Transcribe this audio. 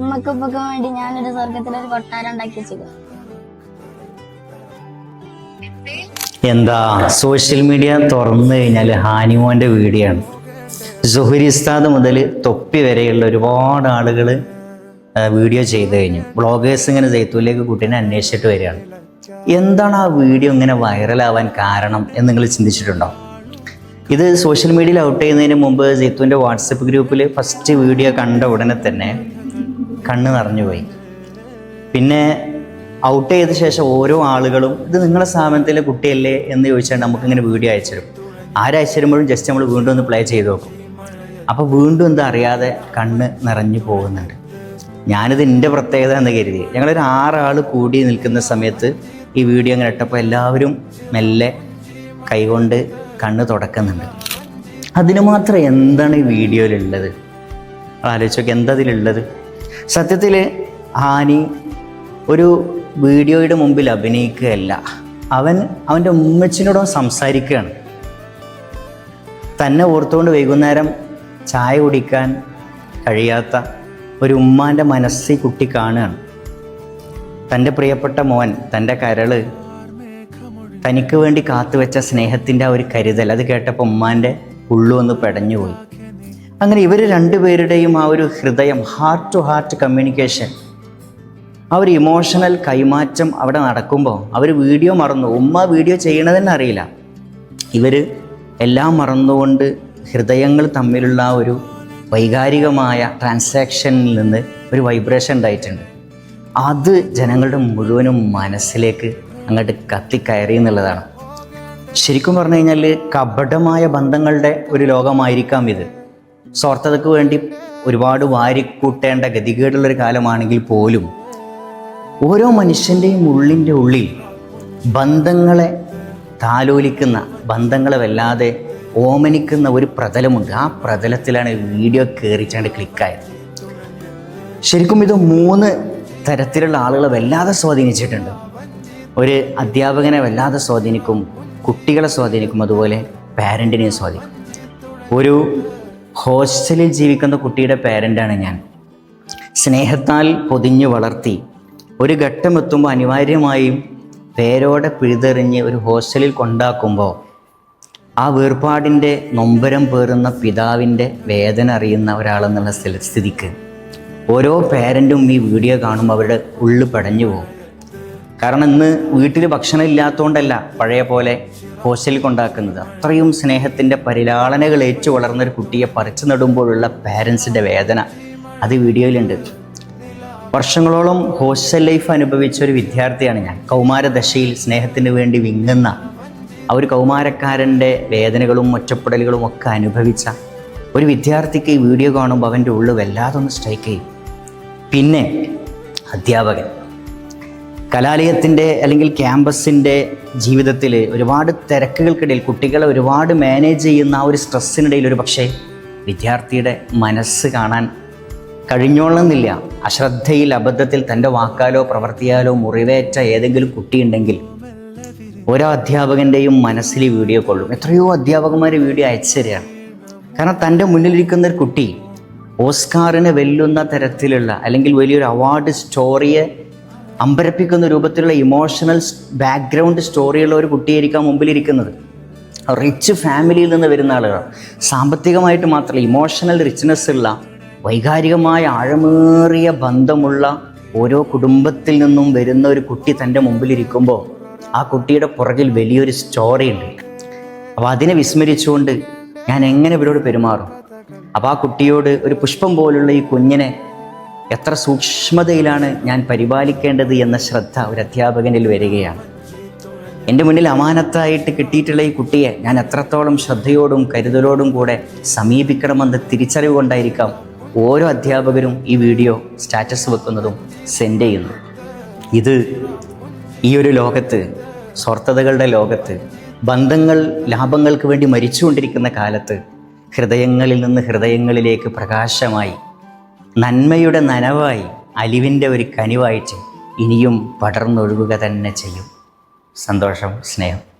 ഉമ്മക്കും ഉപ്പക്കും വേണ്ടി ഞാനൊരു സ്വർഗത്തിലൊരു കൊട്ടാരം ഉണ്ടാക്കി വെച്ചു എന്താ? സോഷ്യൽ മീഡിയ തുറന്നു കഴിഞ്ഞാൽ ഹാനിമോന്റെ വീഡിയോ ആണ് സുഹരി ഉസ്താദ് മുതൽ തൊപ്പി വരെയുള്ള ഒരുപാട് ആളുകൾ വീഡിയോ ചെയ്തു കഴിഞ്ഞു. ബ്ലോഗേഴ്സ് ഇങ്ങനെ ജയ്ത്തൂലേക്ക് കുട്ടീനെ അന്വേഷിച്ചിട്ട് വരികയാണ്. എന്താണ് ആ വീഡിയോ ഇങ്ങനെ വൈറലാവാൻ കാരണം എന്ന് നിങ്ങൾ ചിന്തിച്ചിട്ടുണ്ടോ? ഇത് സോഷ്യൽ മീഡിയയിൽ ഔട്ട് ചെയ്യുന്നതിന് മുമ്പ് ജയ്ത്തുവിന്റെ വാട്സപ്പ് ഗ്രൂപ്പിൽ ഫസ്റ്റ് വീഡിയോ കണ്ട ഉടനെ തന്നെ കണ്ണ് നിറഞ്ഞുപോയി പിന്നെ ഔട്ട് ചെയ്ത ശേഷം ഓരോ ആളുകളും ഇത് നിങ്ങളെ സ്ഥാപനത്തിലെ കുട്ടിയല്ലേ? എന്ന് ചോദിച്ചാൽ നമുക്കിങ്ങനെ വീഡിയോ അയച്ചുതരും ആരയച്ചു തരുമ്പോഴും ജസ്റ്റ് നമ്മൾ വീണ്ടും ഒന്ന് പ്ലേ ചെയ്ത് നോക്കും. അപ്പോൾ വീണ്ടും എന്താ അറിയാതെ കണ്ണ് നിറഞ്ഞു പോകുന്നുണ്ട്. ഞാനിത് എന്റെ പ്രത്യേകത എന്ന് കരുതി. ഞങ്ങളൊരു ആറാൾ കൂടി നിൽക്കുന്ന സമയത്ത് ഈ വീഡിയോ അങ്ങനെ ഇട്ടപ്പോൾ എല്ലാവരും മെല്ലെ കൈകൊണ്ട് കണ്ണ് തുടക്കുന്നുണ്ട്. അതിന് മാത്രം എന്താണ് ഈ വീഡിയോയിലുള്ളത് ആലോചിച്ചോക്കെ എന്താ അതിലുള്ളത് സത്യത്തിൽ ഹാനി ഒരു വീഡിയോയുടെ മുമ്പിൽ അഭിനയിക്കുകയല്ല. അവൻ അവന്റെ ഉമ്മച്ചിനോടും സംസാരിക്കുകയാണ്. തന്നെ ഓർത്തുകൊണ്ട് വൈകുന്നേരം ചായ കുടിക്കാൻ കഴിയാത്ത ഒരു ഉമ്മാന്റെ മനസ്സിൽ കുട്ടി കാണുകയാണ്. തന്റെ പ്രിയപ്പെട്ട മോൻ തന്റെ കരൾ തനിക്ക് വേണ്ടി കാത്തുവെച്ച സ്നേഹത്തിന്റെ ആ ഒരു കരുതൽ അത് കേട്ടപ്പോൾ ഉമ്മാന്റെ ഉള്ളു ഒന്ന് പെടഞ്ഞുപോയി. അങ്ങനെ ഇവർ രണ്ടുപേരുടെയും ആ ഒരു ഹൃദയം ഹാർട്ട് ടു ഹാർട്ട് കമ്മ്യൂണിക്കേഷൻ ആ ഒരു ഇമോഷണൽ കൈമാറ്റം അവിടെ നടക്കുമ്പോൾ അവർ വീഡിയോ മറന്നു. ഉമ്മ വീഡിയോ ചെയ്യണതെന്നെ അറിയില്ല. ഇവർ എല്ലാം മറന്നുകൊണ്ട് ഹൃദയങ്ങൾ തമ്മിലുള്ള ഒരു വൈകാരികമായ ട്രാൻസാക്ഷനിൽ നിന്ന് ഒരു വൈബ്രേഷൻ ഉണ്ടായിട്ടുണ്ട്. അത് ജനങ്ങളുടെ മുഴുവനും മനസ്സിലേക്ക് അങ്ങോട്ട് കത്തിക്കയറി എന്നുള്ളതാണ്. ശരിക്കും പറഞ്ഞു കഴിഞ്ഞാൽ കപടമായ ബന്ധങ്ങളുടെ ഒരു ലോകമായിരിക്കാം ഇത്. സ്വാർത്ഥതയ്ക്ക് വേണ്ടി ഒരുപാട് വാരിക്കൂട്ടേണ്ട ഗതികേടുള്ളൊരു കാലമാണെങ്കിൽ പോലും ഓരോ മനുഷ്യന്റെയും ഉള്ളിന്റെ ഉള്ളിൽ ബന്ധങ്ങളെ താലോലിക്കുന്ന ബന്ധങ്ങളെ വല്ലാതെ ഓമനിക്കുന്ന ഒരു പ്രതലമുണ്ട്. ആ പ്രതലത്തിലാണ് വീഡിയോ കയറിച്ചാണ്ട് ക്ലിക്കായത്. ശരിക്കും ഇത് മൂന്ന് തരത്തിലുള്ള ആളുകളെ വല്ലാതെ സ്വാധീനിച്ചിട്ടുണ്ട്. ഒരു അധ്യാപകനെ വല്ലാതെ സ്വാധീനിക്കും കുട്ടികളെ സ്വാധീനിക്കും അതുപോലെ പാരന്റിനെയും സ്വാധീനിക്കും. ഒരു ഹോസ്റ്റലിൽ ജീവിക്കുന്ന കുട്ടിയുടെ പേരന്റാണ് ഞാൻ. സ്നേഹത്താൽ പൊതിഞ്ഞു വളർത്തി ഒരു ഘട്ടം എത്തുമ്പോൾ അനിവാര്യമായും പേരോടെ പിഴുതെറിഞ്ഞ് ഒരു ഹോസ്റ്റലിൽ കൊണ്ടാക്കുമ്പോൾ ആ വേർപാടിന്റെ നൊമ്പരം പേറുന്ന പിതാവിന്റെ വേദന അറിയുന്ന ഒരാളെന്നുള്ള സ്ഥിതിക്ക് ഓരോ പേരന്റും ഈ വീഡിയോ കാണുമ്പോൾ അവരുടെ ഉള്ളു പടഞ്ഞു പോകും. കാരണം ഇന്ന് വീട്ടിൽ ഭക്ഷണം ഇല്ലാത്തതുകൊണ്ടല്ല പഴയ പോലെ ഹോസ്റ്റലിൽ കൊണ്ടാക്കുന്നത് അത്രയും സ്നേഹത്തിന്റെ പരിലാളനകൾ ഏറ്റു വളർന്നൊരു കുട്ടിയെ പറിച്ചു നടുമ്പോഴുള്ള പാരൻസിന്റെ വേദന അത് വീഡിയോയിലുണ്ട്. വർഷങ്ങളോളം ഹോസ്റ്റൽ ലൈഫ് അനുഭവിച്ച ഒരു വിദ്യാർത്ഥിയാണ് ഞാൻ. കൗമാരദശയിൽ സ്നേഹത്തിന് വേണ്ടി വിങ്ങുന്ന ആ ഒരു കൗമാരക്കാരന്റെ വേദനകളും ഒറ്റപ്പെടലുകളും ഒക്കെ അനുഭവിച്ച ഒരു വിദ്യാർത്ഥിക്ക് ഈ വീഡിയോ കാണുമ്പോൾ അവന്റെ ഉള്ളു വല്ലാതൊന്ന് സ്ട്രൈക്ക് ചെയ്യും. പിന്നെ അധ്യാപകൻ. കലാലയത്തിന്റെ അല്ലെങ്കിൽ ക്യാമ്പസിന്റെ ജീവിതത്തിൽ ഒരുപാട് തിരക്കുകൾക്കിടയിൽ കുട്ടികളെ ഒരുപാട് മാനേജ് ചെയ്യുന്ന ആ ഒരു സ്ട്രെസ്സിനിടയിൽ ഒരു പക്ഷേ വിദ്യാർത്ഥിയുടെ മനസ്സ് കാണാൻ കഴിഞ്ഞോളണമെന്നില്ല. അശ്രദ്ധയിൽ അബദ്ധത്തിൽ തന്റെ വാക്കാലോ പ്രവർത്തിയാലോ മുറിവേറ്റ ഏതെങ്കിലും കുട്ടിയുണ്ടെങ്കിൽ ഓരോ അധ്യാപകന്റെയും മനസ്സിൽ വീഡിയോ കൊള്ളും. എത്രയോ അധ്യാപകന്മാർ വീഡിയോ അയച്ചു തരികയാണ്. കാരണം തന്റെ മുന്നിലിരിക്കുന്ന ഒരു കുട്ടി ഓസ്കാറിനെ വെല്ലുന്ന തരത്തിലുള്ള അല്ലെങ്കിൽ വലിയൊരു അവാർഡ് സ്റ്റോറിയെ അമ്പരപ്പിക്കുന്ന രൂപത്തിലുള്ള ഇമോഷണൽ ബാക്ക്ഗ്രൗണ്ട് സ്റ്റോറിയുള്ള ഒരു കുട്ടിയായിരിക്കാം മുമ്പിലിരിക്കുന്നത്. റിച്ച് ഫാമിലിയിൽ നിന്ന് വരുന്ന ആളുകൾ സാമ്പത്തികമായിട്ട് മാത്രമല്ല ഇമോഷണൽ റിച്ച്നെസ് ഉള്ള വൈകാരികമായ ആഴമേറിയ ബന്ധമുള്ള ഓരോ കുടുംബത്തിൽ നിന്നും വരുന്ന ഒരു കുട്ടി തന്റെ മുമ്പിലിരിക്കുമ്പോൾ ആ കുട്ടിയുടെ പുറകിൽ വലിയൊരു സ്റ്റോറി ഉണ്ട്. അപ്പോൾ അതിനെ വിസ്മരിച്ചുകൊണ്ട് ഞാൻ എങ്ങനെ ഇവരോട് പെരുമാറും? അപ്പോൾ ആ കുട്ടിയോട് ഒരു പുഷ്പം പോലുള്ള ഈ കുഞ്ഞിനെ എത്ര സൂക്ഷ്മതയിലാണ് ഞാൻ പരിപാലിക്കേണ്ടത് എന്ന ശ്രദ്ധ ഒരു അധ്യാപകനിൽ വരികയാണ്. എന്റെ മുന്നിൽ അമാനത്തായിട്ട് കിട്ടിയിട്ടുള്ള ഈ കുട്ടിയെ ഞാൻ എത്രത്തോളം ശ്രദ്ധയോടും കരുതലോടും കൂടെ സമീപിക്കണമെന്ന് തിരിച്ചറിവ് കൊണ്ടായിരിക്കാം ഓരോ അധ്യാപകരും ഈ വീഡിയോ സ്റ്റാറ്റസ് വെക്കുന്നതും സെൻഡ് ചെയ്യുന്നു ഇത് ഈ ഒരു ലോകത്ത് സ്വാർത്ഥതകളുടെ ലോകത്ത് ബന്ധങ്ങൾ ലാഭങ്ങൾക്ക് വേണ്ടി മരിച്ചുകൊണ്ടിരിക്കുന്ന കാലത്ത് ഹൃദയങ്ങളിൽ നിന്ന് ഹൃദയങ്ങളിലേക്ക് പ്രകാശമായി നന്മയുടെ നനവായി അലിവിന്റെ ഒരു കനിവായിട്ട് ഇനിയും പടർന്നൊഴുകുക തന്നെ ചെയ്യും. സന്തോഷം സ്നേഹം.